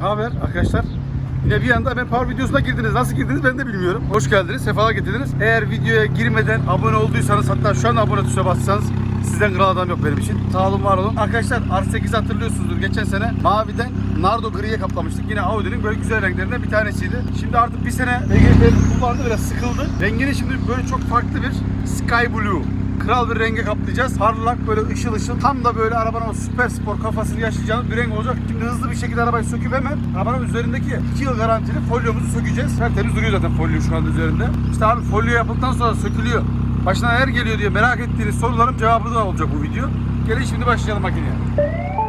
Ne haber arkadaşlar? Yine bir anda ben Power videosuna girdiniz. Nasıl girdiniz ben de bilmiyorum. Hoş geldiniz, sefalar getirdiniz. Eğer videoya girmeden abone olduysanız hatta şu an abone tuşuna bassanız sizden kral adam yok benim için. Sağ olun, var olun. Arkadaşlar R8 hatırlıyorsunuzdur. Geçen sene maviden Nardo griye kaplamıştık. Yine Audi'nin böyle güzel renklerinden bir tanesiydi. Şimdi artık bir sene EGT kullandı biraz sıkıldı. Rengini şimdi böyle çok farklı bir Sky Blue kral bir renge kaplayacağız. Parlak böyle ışıl ışıl. Tam da böyle arabanın o süper spor kafasını yaşayacağınız bir renk olacak. Şimdi hızlı bir şekilde arabayı söküp hemen arabanın üzerindeki 2 yıl garantili folyomuzu sökeceğiz. Tertemiz duruyor zaten folyo şu anda üzerinde. İşte abi folyo yapıldıktan sonra sökülüyor. Başına neler geliyor diye merak ettiğiniz soruların cevabı da olacak bu video. Gelin şimdi başlayalım makineye.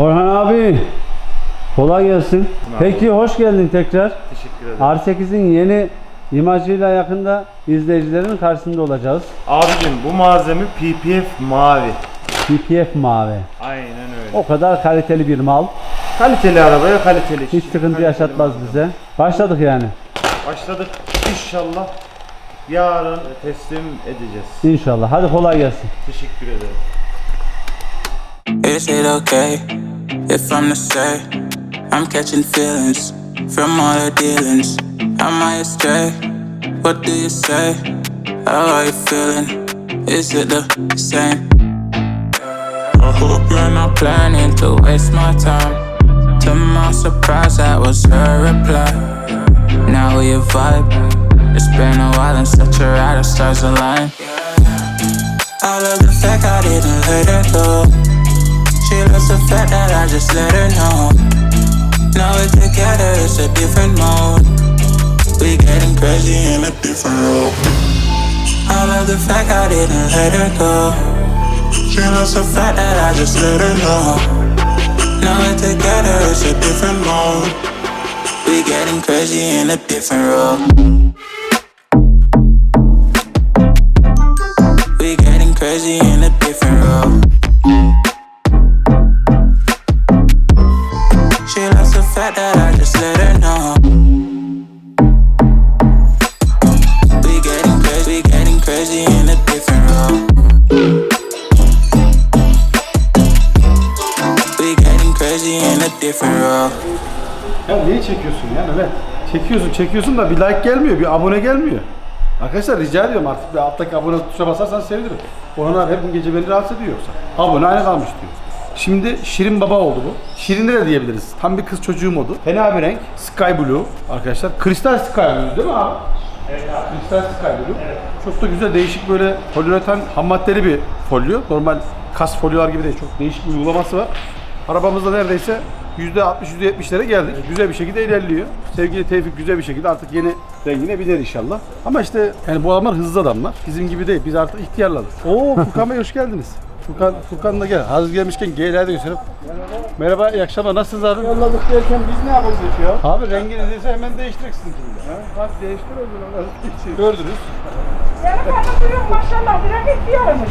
Orhan abi kolay gelsin. Peki hoş geldin tekrar. Teşekkür ederim. R8'in yeni imajıyla yakında izleyicilerin karşısında olacağız. Abicim bu malzeme PPF mavi. PPF mavi. Aynen öyle. O kadar kaliteli bir mal. Kaliteli arabaya kaliteli. Hiç sıkıntı kaliteli yaşatmaz malzeme. bize. Başladık yani. Başladık. İnşallah yarın teslim edeceğiz. İnşallah. Hadi kolay gelsin. Teşekkür ederim. Is it okay if I'm to say I'm catching feelings from all the dealings? Am I astray? What do you say? How are you feeling? Is it the same? I hope you're not planning to waste my time. To my surprise, that was her reply. Now we vibe. It's been a while and such a ride, the stars align. I love the fact I didn't let her go. She loves the fact that I just let her know. Now we're together, it's a different mode. We getting crazy in a different role. I love the fact I didn't let her go. She loves the fact that I just let her know. Now we're together, it's a different mode. We getting crazy in a different role. We getting crazy in a different role. Fact that I just let her know. We getting crazy, getting crazy in a different role. We getting crazy in a different role. Ya niye çekiyorsun ya Mehmet? Çekiyorsun çekiyorsun da bir like gelmiyor, bir abone gelmiyor. Arkadaşlar rica ediyorum artık bir alttaki abone tuşuna basarsanız sevinirim. Abi her gün gece beni rahatsız ediyor yoksa. Abone aynı kalmış diyor. Şimdi Şirin Baba oldu bu. Şirin'de de diyebiliriz. Tam bir kız çocuğu modu. Fena bir renk. Sky Blue arkadaşlar. Kristal Sky Blue değil mi abi? Evet abi. Kristal Sky Blue. Çok da güzel değişik böyle poliüretan ham maddeli bir folyo. Normal kas folyolar gibi değil. Çok değişik bir uygulaması var. Arabamızda neredeyse %60 %70'lere geldik. Güzel bir şekilde ilerliyor. Sevgili Tevfik güzel bir şekilde artık yeni rengine biner inşallah. Ama işte yani bu adamlar hızlı adamlar. Bizim gibi değil. Biz artık ihtiyarladık. Oo Furkan Bey hoş geldiniz. Furkan, Furkan da gel. Hazır gelmişken GL'de de gösterelim. Merhaba, iyi akşamlar. Nasılsınız abi? Yolladık derken biz ne yapalım diyor. Abi rengini değilse hemen değiştireceksin şimdi. Bak değiştir o zaman. Gördünüz. Yarın kadar duruyor maşallah bir rakit diyormuş.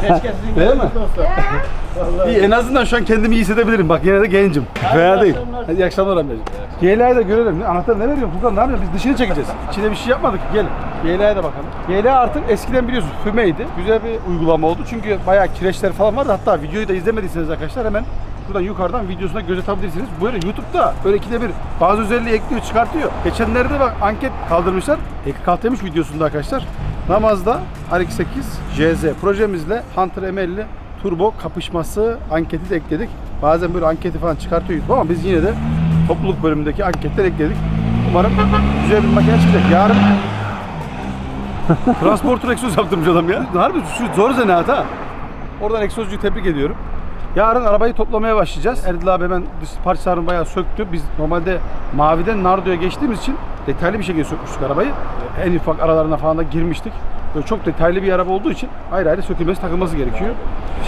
Keşke sizin Değil mi? olsa. İyi, en azından şu an kendimi iyi hissedebilirim. Bak yine de gencim. Veya değil. akşamlar. Hadi iyi akşamlar amcacığım. GLA'yı da görelim. Anahtarı ne veriyorsun Furkan? Ne yapıyorsun? Biz dışını çekeceğiz. İçine bir şey yapmadık. Gel. GLA'ya da bakalım. GLA artık eskiden biliyorsunuz fümeydi. Güzel bir uygulama oldu. Çünkü bayağı kireçler falan vardı. Hatta videoyu da izlemediyseniz arkadaşlar hemen Şuradan yukarıdan videosuna göz atabilirsiniz. Böyle YouTube'da böyle ikide bir bazı özelliği ekliyor, çıkartıyor. Geçenlerde bak anket kaldırmışlar. EKKT'miş videosunda arkadaşlar. Namazda RX-8 JZ projemizle Hunter M50 turbo kapışması anketi de ekledik. Bazen böyle anketi falan çıkartıyor YouTube ama biz yine de topluluk bölümündeki anketler ekledik. Umarım güzel bir makine çıkacak. Yarın Transporter egzoz yaptırmış adam ya. Harbi şu zor zanaat ha. Oradan egzozcuyu tebrik ediyorum. Yarın arabayı toplamaya başlayacağız. Erdil abi hemen dış parçalarını bayağı söktü. Biz normalde maviden Nardo'ya geçtiğimiz için detaylı bir şekilde sökmüştük arabayı. En ufak aralarına falan da girmiştik. Böyle çok detaylı bir araba olduğu için ayrı ayrı sökülmesi, takılması gerekiyor.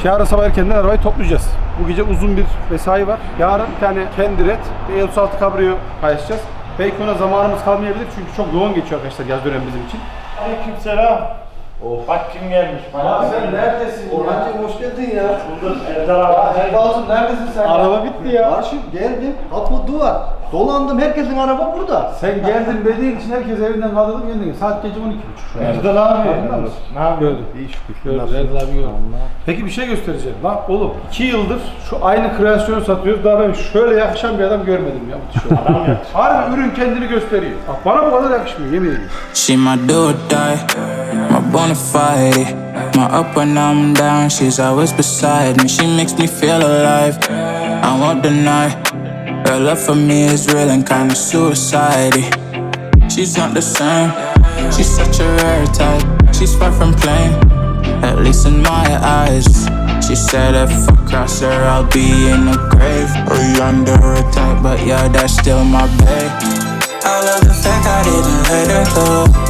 Yarın sabah erkenden arabayı toplayacağız. Bu gece uzun bir mesai var. Yarın bir tane kendi red ve 36 Cabrio paylaşacağız. Belki ona zamanımız kalmayabilir çünkü çok yoğun geçiyor arkadaşlar yaz dönemi bizim için. Aleykümselam. Oh bak kim gelmiş bana. neredesin? Orhancığım hoş geldin ya. Bulduk Erdal abi. Erdal'cığım neredesin sen? Araba bitti ya. Karşı geldim. Kapı duvar. Dolandım herkesin araba burada. Sen geldin dediğin için herkes evinden kaldırıp geldin. Saat gece 12.30 şu an. Erdal abi. Ne yapıyorsun? Gördüm. İyi şükür. Gördüm. Erdal abi gördüm. Peki bir şey göstereceğim. Lan oğlum 2 yıldır şu aynı kreasyonu satıyoruz. Daha ben şöyle yakışan bir adam görmedim ya bu tişört. Adam yakışıyor. Harbi ürün kendini gösteriyor. Bak bana bu kadar yakışmıyor yemin ediyorum. She my do or die, my bona fide. My up when I'm down, she's always beside me. She makes me feel alive. I won't deny. Her love for me is real and kinda suicide. She's not the same. She's such a rare type. She's far from plain, at least in my eyes. She said if I cross her, I'll be in the grave or under attack. But yeah, that's still my babe. I love the fact I didn't let her go.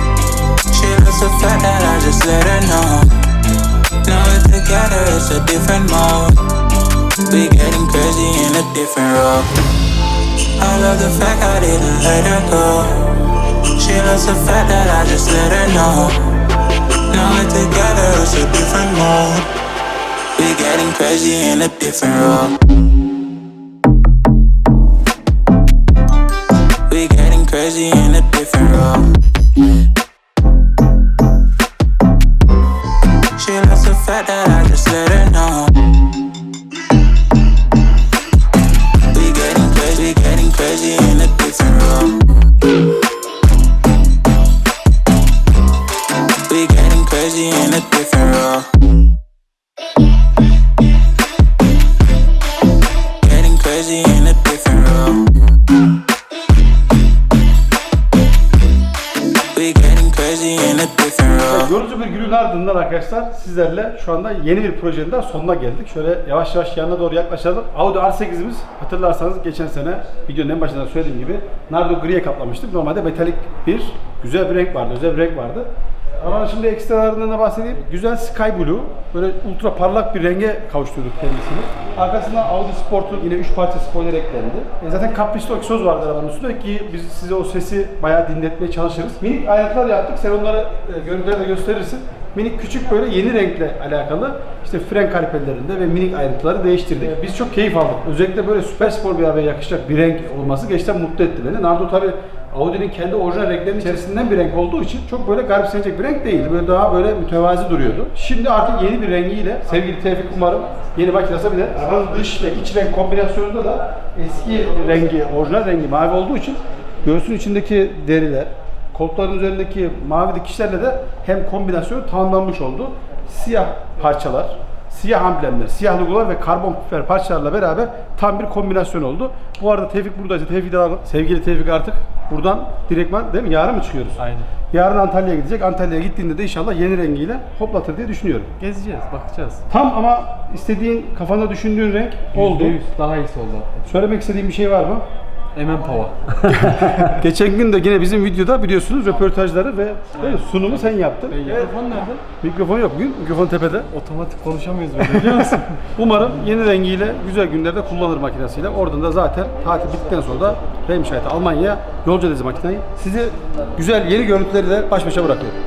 The fact that I just let her know. Now we're together, it's a different mode. We getting crazy in a different role. I love the fact I didn't let her go. She loves the fact that I just let her know. Now we're together, it's a different mode. We getting crazy in a different role. We getting crazy in a different role. Fact that I just let her know. We getting crazy, getting crazy in a different role. We getting crazy in a different role. Getting crazy ardından arkadaşlar sizlerle şu anda yeni bir projenin daha sonuna geldik. Şöyle yavaş yavaş yanına doğru yaklaşalım. Audi R8'imiz hatırlarsanız geçen sene videonun en başında söylediğim gibi Nardo griye kaplamıştık. Normalde metalik bir güzel bir renk vardı, özel bir renk vardı. Ama şimdi ekstralarından da bahsedeyim. Güzel sky blue, böyle ultra parlak bir renge kavuşturduk kendisini. Arkasından Audi Sport'un yine 3 parça spoiler eklendi. E zaten Capristo egzoz vardı arabanın üstünde ki biz size o sesi bayağı dinletmeye çalışırız. Minik ayrıntılar yaptık. Sen onları e, görüntülerde gösterirsin. Minik küçük böyle yeni renkle alakalı işte fren kaliperlerinde ve minik ayrıntıları değiştirdik. E, Biz çok keyif aldık. Özellikle böyle süper spor bir arabaya yakışacak bir renk olması gerçekten mutlu etti beni. Nardo tabi Audi'nin kendi orijinal renklerinin içerisinden bir renk olduğu için çok böyle garipsenecek bir renk değildi. Böyle daha böyle mütevazi duruyordu. Şimdi artık yeni bir rengiyle sevgili Tevfik umarım yeni makinesi bile arabanın dış ve iç renk kombinasyonunda da eski rengi, orijinal rengi mavi olduğu için göğsün içindeki deriler, koltukların üzerindeki mavi dikişlerle de hem kombinasyonu tamamlanmış oldu. Siyah parçalar, siyah amblemler, siyah logolar ve karbon fiber parçalarla beraber tam bir kombinasyon oldu. Bu arada Tevfik buradaysa Tevfik'i alalım. Sevgili Tevfik artık buradan direktman değil mi? Yarın mı çıkıyoruz? Aynen. Yarın Antalya'ya gidecek. Antalya'ya gittiğinde de inşallah yeni rengiyle hoplatır diye düşünüyorum. Gezeceğiz, bakacağız. Tam ama istediğin, kafanda düşündüğün renk oldu. %100 daha iyisi oldu hatta. Söylemek istediğin bir şey var mı? Emen Pava. Geçen gün de yine bizim videoda biliyorsunuz röportajları ve ve sunumu sen yaptın. Mikrofon nerede? Mikrofon yok bugün. Mikrofon tepede. Otomatik konuşamıyoruz böyle biliyor musun? Umarım yeni rengiyle güzel günlerde kullanır makinesiyle. Oradan da zaten tatil bittikten sonra da Remscheid'e Almanya'ya yolcu edeceğiz makineyi. Sizi güzel yeni görüntüleri de baş başa bırakıyorum.